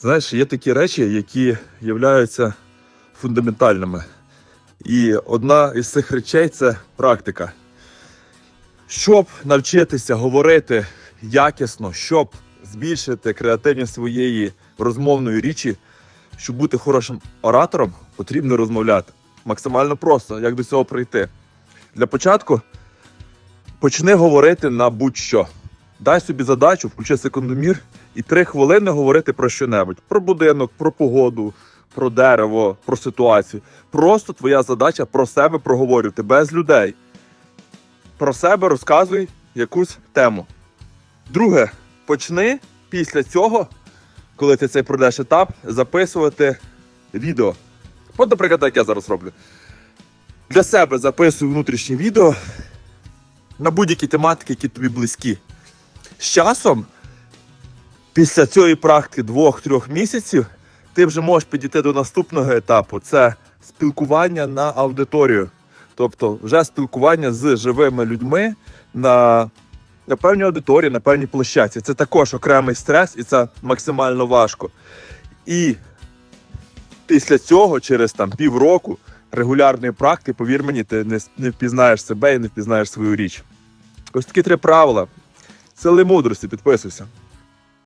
Знаєш, є такі речі, які являються фундаментальними. І одна із цих речей це практика. Щоб навчитися говорити якісно, щоб збільшити креативність своєї розмовної річі, щоб бути хорошим оратором, потрібно розмовляти. Максимально просто, як до цього прийти. Для початку почни говорити на будь-що. Дай собі задачу, включи секундомір і три хвилини говорити про що-небудь: про будинок, про погоду, про дерево, про ситуацію. Просто твоя задача про себе проговорювати без людей. Про себе розказуй якусь тему. Друге, почни після цього, коли ти цей пройдеш етап, записувати відео. От, наприклад, як я зараз роблю. Для себе записую внутрішнє відео на будь-які тематики, які тобі близькі. З часом, після цієї практики двох-трьох місяців, ти вже можеш підійти до наступного етапу. Це спілкування на аудиторію. Тобто, вже спілкування з живими людьми на, на певній аудиторії, на певній площадці. Це також окремий стрес, і це максимально важко. І після цього, через там півроку регулярної практики, повір мені, ти не, не впізнаєш себе і не впізнаєш свою річ. Ось такі три правила. Сили мудрості, підписуйся.